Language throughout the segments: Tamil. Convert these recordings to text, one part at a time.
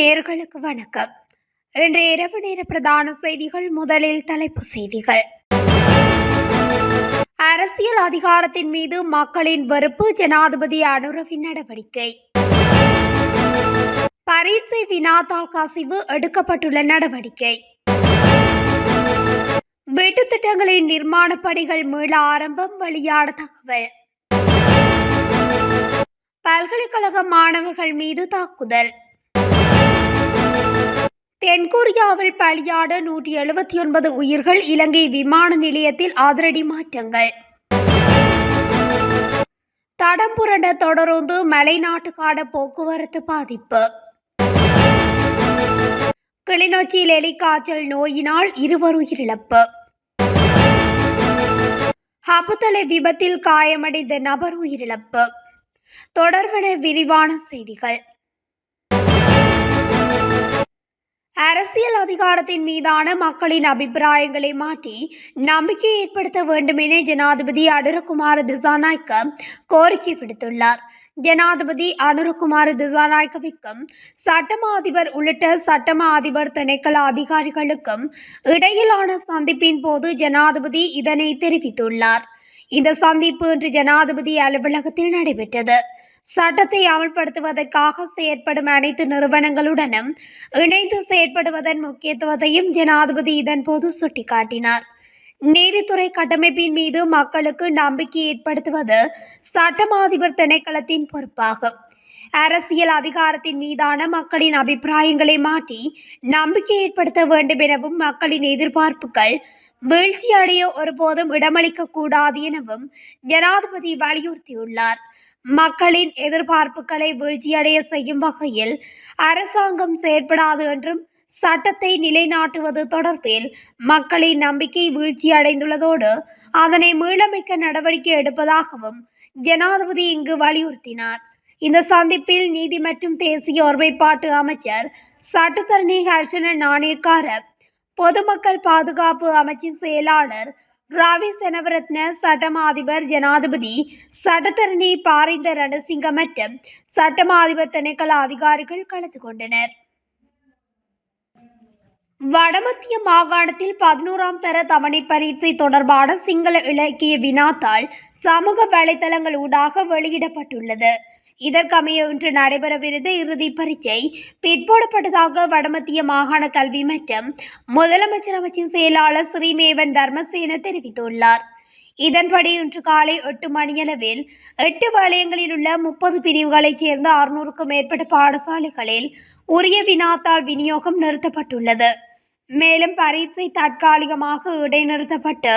நேர்களுக்கு வணக்கம். இன்று இரவு நேர பிரதான செய்திகள் முதலில் தலைப்பு செய்திகள். அரசியல் அதிகாரத்தின் மீது மக்களின் வெறுப்பு ஜனாதிபதி அனுரவின் நடவடிக்கை. பரீட்சை வினாத்தால் கசிவு எடுக்கப்பட்டுள்ள நடவடிக்கை. வீட்டுத் திட்டங்களின் நிர்மாண பணிகள் மீள ஆரம்பம் வெளியான தகவல். பல்கலைக்கழக மாணவர்கள் மீது தாக்குதல். தென்கொரியாவில் பலியான நூற்றி எழுபத்தி ஒன்பது உயிர்கள் இலங்கை விமான நிலையத்தில் அதிரடி மாற்றங்கள். தடம் புரண்ட தொடர்ந்து மலைநாட்டுக்கான போக்குவரத்து பாதிப்பு. கிளிநொச்சியில் எலிக்காய்ச்சல் நோயினால் இருவர் உயிரிழப்பு ஹபுத்தலை விபத்தில் காயமடைந்த நபர் உயிரிழப்பு. தொடர்பன விரிவான செய்திகள். அரசியல் அதிகாரத்தின் மீதான மக்களின் அபிப்பிராயங்களை மாற்றி நம்பிக்கை ஏற்படுத்த வேண்டும் என ஜனாதிபதி அனுரகுமார் திசாநாய்க்க கோரிக்கை விடுத்துள்ளார். ஜனாதிபதி அனுரகுமார் திசாநாயக்கவிற்கும் சட்டமா அதிபர் உள்ளிட்ட சட்டமா அதிபர் திணைக்கள அதிகாரிகளுக்கும் இடையிலான சந்திப்பின் போது ஜனாதிபதி இதனை தெரிவித்துள்ளார். இந்த சந்திப்பு இன்று ஜனாதிபதி அலுவலகத்தில் நடைபெற்றது. சட்டத்தை அமல்படுத்துவதற்காக செயற்படும் அனைத்து நிறுவனங்களுடனும் இணைந்து செயற்படுவதன் முக்கியத்துவத்தையும் ஜனாதிபதி இதன்போது சுட்டிக்காட்டினார். நீதித்துறை கட்டமைப்பின் மீது மக்களுக்கு நம்பிக்கை ஏற்படுத்துவது சட்டமாதிபர் திணைக்களத்தின் பொறுப்பாகும். அரசியல் அதிகாரத்தின் மீதான மக்களின் அபிப்பிராயங்களை மாற்றி நம்பிக்கை ஏற்படுத்த வேண்டும் எனவும் மக்களின் எதிர்பார்ப்புகள் வீழ்ச்சியடைய ஒருபோதும் இடமளிக்க கூடாது எனவும் ஜனாதிபதி வலியுறுத்தியுள்ளார். மக்களின் எதிர்பார்ப்புகளை வீழ்ச்சியடைய செய்யும் வகையில் அரசாங்கம் செயற்படாது என்றும் சட்டத்தை நிலைநாட்டுவது தொடர்பில் மக்களின் நம்பிக்கை வீழ்ச்சியடைந்துள்ளதோடு அதனை மீளமைக்க நடவடிக்கை எடுப்பதாகவும் ஜனாதிபதி இங்கு வலியுறுத்தினார். இந்த சந்திப்பில் நீதி மற்றும் தேசிய ஒருமைப்பாட்டு அமைச்சர் சட்டத்தரணி ஹர்ஷன நாணயக்கார பொதுமக்கள் பாதுகாப்பு அமைச்சின் செயலாளர் ராவி செனவரத்ன சட்டமா அதிபர் ஜனாதிபதி சட்டத்தரணி பாரிந்த ரணசிங்க மற்றும் சட்டமா அதிபர் திணைக்கள அதிகாரிகள் கலந்து கொண்டனர். வடமத்திய மாகாணத்தில் பதினோராம் தர தவணை பரீட்சை தொடர்பான சிங்கள இலக்கிய வினாத்தாள் சமூக வலைதளங்கள் ஊடாக வெளியிடப்பட்டுள்ளது. இதற்கமைய இன்று நடைபெறவிருந்த இறுதி பரீட்சை பிற்போடப்பட்டதாக வடமத்திய மாகாண கல்வி மற்றும் முதலமைச்சர் அமைச்சின் செயலாளர் ஸ்ரீமேவன் தர்மசேன தெரிவித்துள்ளார். இதன்படி இன்று காலை எட்டு மணியளவில் எட்டு வலயங்களில் உள்ள முப்பது பிரிவுகளைச் சேர்ந்த அறுநூறுக்கும் மேற்பட்ட பாடசாலைகளில் உரிய வினாத்தாள் விநியோகம் நிறுத்தப்பட்டுள்ளது. மேலும் பரீட்சை தற்காலிகமாக இடைநிறுத்தப்பட்டு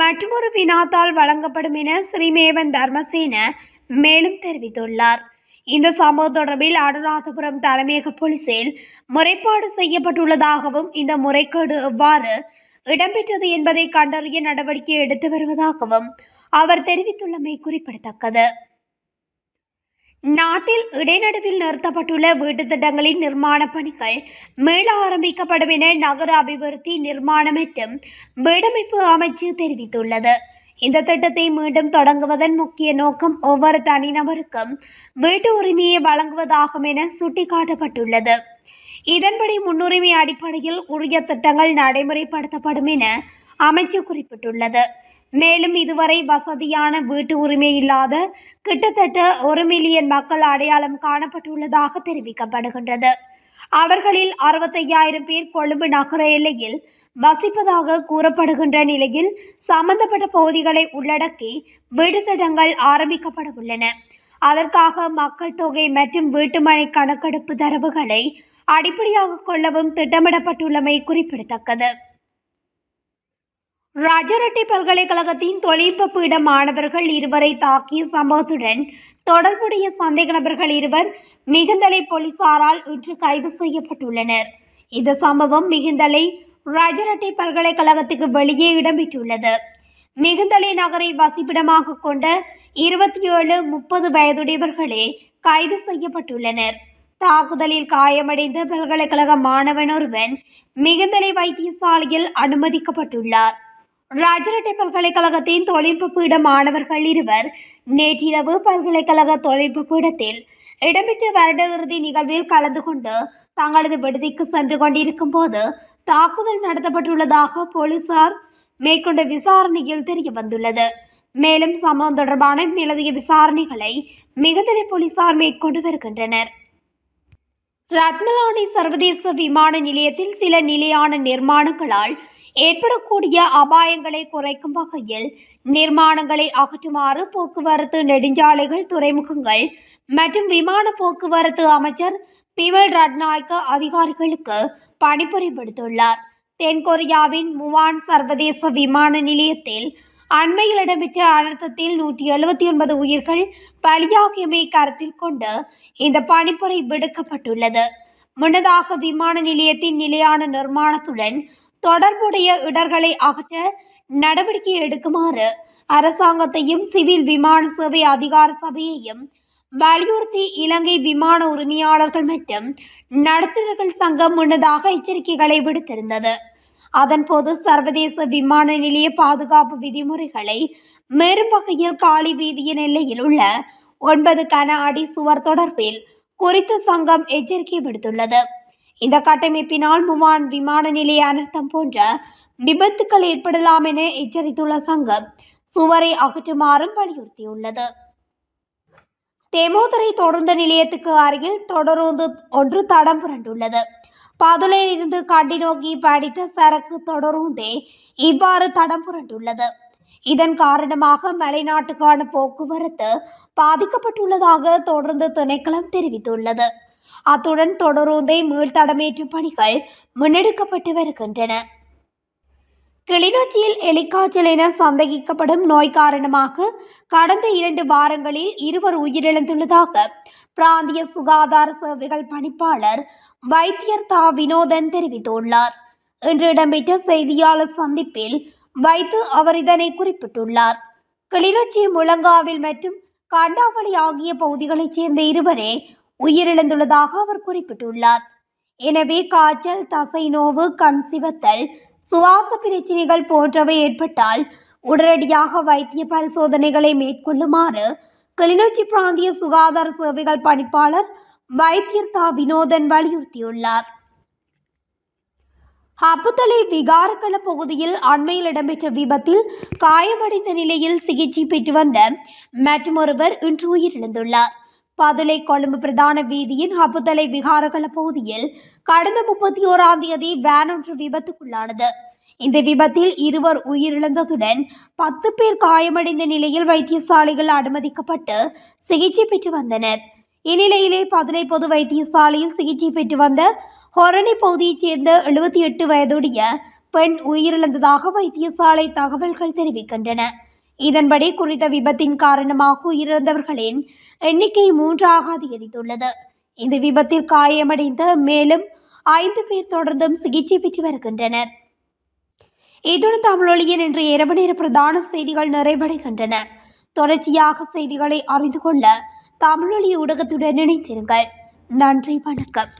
மற்றொரு வினாத்தாள் வழங்கப்படும் என ஸ்ரீமேவன் தர்மசேன மேலும் தெரிவித்துள்ளார். இந்த சம்பவம் தொடர்பில் அனுராதபுரம் தலைமையக போலீசில் முறைப்பாடு செய்யப்பட்டுள்ளதாகவும் இந்த முறைகேடு எவ்வாறு இடம்பெற்றது என்பதை கண்டறிய நடவடிக்கை எடுத்து வருவதாகவும் அவர் தெரிவித்துள்ளமை குறிப்பிடத்தக்கது. நாட்டில் இடைநடுவில் நிறுத்தப்பட்டுள்ள வீட்டு திட்டங்களின் நிர்மாண பணிகள் மீள ஆரம்பிக்கப்படும் என நகர அபிவிருத்தி நிர்மாணம் மற்றும் வீடமைப்பு அமைச்சு தெரிவித்துள்ளது. இந்த திட்டத்தை மீண்டும் தொடங்குவதன் முக்கிய நோக்கம் ஒவ்வொரு தனிநபருக்கும் வீட்டு உரிமையை வழங்குவதாகும் என சுட்டிக்காட்டப்பட்டுள்ளது. இதன்படி முன்னுரிமை அடிப்படையில் உரிய திட்டங்கள் நடைமுறைப்படுத்தப்படும் என அமைச்சு குறிப்பிட்டுள்ளது. மேலும் இதுவரை வசதியான வீட்டு உரிமை இல்லாத கிட்டத்தட்ட ஒரு மில்லியன் மக்கள் அடையாளம் காணப்பட்டுள்ளதாக தெரிவிக்கப்படுகின்றது. அவர்களில் அறுபத்தையாயிரம் பேர் கொழும்பு நகர எல்லையில் வசிப்பதாக கூறப்படுகின்ற நிலையில் சம்பந்தப்பட்ட பகுதிகளை உள்ளடக்கி வீட்டுத்திட்டங்கள் ஆரம்பிக்கப்பட உள்ளன அதற்காக மக்கள் தொகை மற்றும் வீட்டுமனை கணக்கெடுப்பு தரவுகளை அடிப்படையாக கொள்ளவும் திட்டமிடப்பட்டுள்ளமை குறிப்பிடத்தக்கது. ராஜரட்டி பல்கலைக்கழகத்தின் தொழில்நுட்ப பீட மாணவர்கள் இருவரை தாக்கிய சம்பவத்துடன் தொடர்புடைய சந்தேக நபர்கள் இருவர் மிகுந்தலை போலீசாரால் இன்று கைது செய்யப்பட்டுள்ளனர். இந்த சம்பவம் மிகுந்தலை ராஜரட்டி பல்கலைக்கழகத்துக்கு வெளியே இடம்பெற்றுள்ளது. மிகுந்தலை நகரை வசிப்பிடமாக கொண்ட இருபத்தி ஏழு முப்பது வயதுடையவர்களே கைது செய்யப்பட்டுள்ளனர். தாக்குதலில் காயமடைந்த பல்கலைக்கழக மாணவன் ஒருவன் மிகுந்தலை வைத்தியசாலையில் அனுமதிக்கப்பட்டுள்ளார். ராஜரட்டை பல்கலைக்கழகத்தின் தொழில்நுட்ப பீட மாணவர்கள் இருவர் நேற்றிரவு பல்கலைக்கழக தொழில்நுட்ப பீடத்தில் இடம்பெற்ற வருட இறுதி நிகழ்வில் கலந்து கொண்டு தங்களது விடுதிக்கு சென்று கொண்டிருக்கும் போது தாக்குதல் நடத்தப்பட்டுள்ளதாக போலீசார் மேற்கொண்ட விசாரணையில் தெரிய வந்துள்ளது. மேலும் சம்பவம் தொடர்பான மேலதிக விசாரணைகளை மிகுதலை போலீசார் மேற்கொண்டு வருகின்றனர். ரத்மலானி சர்வதேச விமான நிலையத்தில் சில நிலையான நிர்மாணங்களால் ஏற்படக்கூடிய அபாயங்களை குறைக்கும் வகையில் நிர்மாணங்களை அகற்றுமாறு போக்குவரத்து நெடுஞ்சாலைகள் துறைமுகங்கள் மற்றும் விமான போக்குவரத்து அமைச்சர் பிமல் ரட்நாயக்க அதிகாரிகளுக்கு பணிப்புரை விடுத்துள்ளார் தென்கொரியாவின் முவான் சர்வதேச விமான நிலையத்தில் அண்மையில் இடம்பெற்ற அனர்த்தத்தில் நூற்றி எழுபத்தி ஒன்பது உயிர்கள் பலியாகியமை கருத்தில் கொண்டு இந்த பணிப்புரை விடுக்கப்பட்டுள்ளது. முன்னதாக விமான நிலையத்தின் நிலையான நிர்மாணத்துடன் தொடர்புடைய இடர்களை அகற்ற நடவடிக்கை எடுக்குமாறு அரசாங்கத்தையும் சிவில் விமான சேவை அதிகார சபையையும் வலியுறுத்தி இலங்கை விமான உரிமையாளர்கள் மற்றும் நடத்துனர்கள் சங்கம் முன்னதாக எச்சரிக்கைகளை விடுத்திருந்தது. அதன்போது சர்வதேச விமான நிலைய பாதுகாப்பு விதிமுறைகளை மீறும் வகையில் காலி வீதியின் எல்லையில் உள்ள ஒன்பது கன அடி சுவர் தொடர்பில் குறித்த சங்கம் எச்சரிக்கை விடுத்துள்ளது. இந்த கட்டமைப்பினால் முவான் விமான நிலைய அனர்த்தம் போன்ற விபத்துக்கள் ஏற்படலாம் என எச்சரித்துள்ள சங்கம் சுவரை அகற்றுமாறும் வலியுறுத்தியுள்ளது. தெமோதரை தொடர்ந்த நிலையத்துக்கு அருகில் தொடருந்து ஒன்று தடம் புரண்டுள்ளது. பதுளையில் இருந்து கண்டி நோக்கி படித்த சரக்கு தொடருந்தே இவ்வாறு தடம் புரண்டுள்ளது. இதன் காரணமாக மலைநாட்டுக்கான போக்குவரத்து பாதிக்கப்பட்டுள்ளதாக தொடர்ந்து திணைக்களம் தெரிவித்துள்ளது. அத்துடன் தொடருந்தை மீள்தடமேற்றும் பணிகள் முன்னெடுக்கப்பட்டு வருகின்றன. கிளிநொச்சியில் எலிக்காய்ச்சல் என சந்தேகிக்கப்படும் நோய் காரணமாக கடந்த இரண்டு வாரங்களில் இருவர் உயிரிழந்துள்ளதாக பிராந்திய சுகாதார சேவைகள் பணிப்பாளர் வைத்தியர் தா. வினோதன் தெரிவித்துள்ளார். இன்று இடம்பெற்ற செய்தியாளர் சந்திப்பில் வைத்து அவர் இதனை குறிப்பிட்டுள்ளார். கிளிநொச்சி முழங்காவில் மற்றும் கண்டாவளி ஆகிய பகுதிகளைச் சேர்ந்த இருவரே உயிரிழந்துள்ளதாக அவர் குறிப்பிட்டுள்ளார். எனவே காய்ச்சல் தசை நோவு கண் சிவத்தல் சுவாச பிரச்சினைகள் போன்றவை ஏற்பட்டால் உடனடியாக வைத்திய பரிசோதனைகளை மேற்கொள்ளுமாறு கிளிநொச்சி பிராந்திய சுகாதார சேவைகள் பணிப்பாளர் வைத்தியர் தா வினோதன் வலியுறுத்தியுள்ளார். அப்புத்தலை விகாரக்கள பகுதியில் அண்மையில் இடம்பெற்ற விபத்தில் காயமடைந்த நிலையில் சிகிச்சை பெற்று வந்த மற்றொருவர் இன்று உயிரிழந்துள்ளார். பதுளை கொழும்பு பிரதான வீதியின் ஹபுதலை விகாரகல பகுதியில் கடந்த முப்பத்தி ஓராம் தேதி வேன் ஒன்று விபத்துக்குள்ளானது. இந்த விபத்தில் இருவர் உயிரிழந்ததுடன் பத்து பேர் காயமடைந்த நிலையில் வைத்தியசாலைகள் அனுமதிக்கப்பட்டு சிகிச்சை பெற்று வந்தனர். இந்நிலையிலே பதுளை பொது வைத்தியசாலையில் சிகிச்சை பெற்று வந்த ஹொரணி பகுதியைச் சேர்ந்த எழுபத்தி எட்டு வயதுடைய பெண் உயிரிழந்ததாக வைத்தியசாலை தகவல்கள் தெரிவிக்கின்றன. இதன்படி குறித்த விபத்தின் காரணமாக உயிரிழந்தவர்களின் எண்ணிக்கை மூன்றாக அதிகரித்துள்ளது. இந்த விபத்தில் காயமடைந்த மேலும் ஐந்து பேர் தொடர்ந்தும் சிகிச்சை பெற்று வருகின்றனர். இத்துடன் தமிழொலியின் இன்று இரவு நேர பிரதான செய்திகள் நிறைவடைகின்றன. தொடர்ச்சியாக செய்திகளை அறிந்து கொள்ள தமிழொலி ஊடகத்துடன் இணைந்திருங்கள். நன்றி வணக்கம்.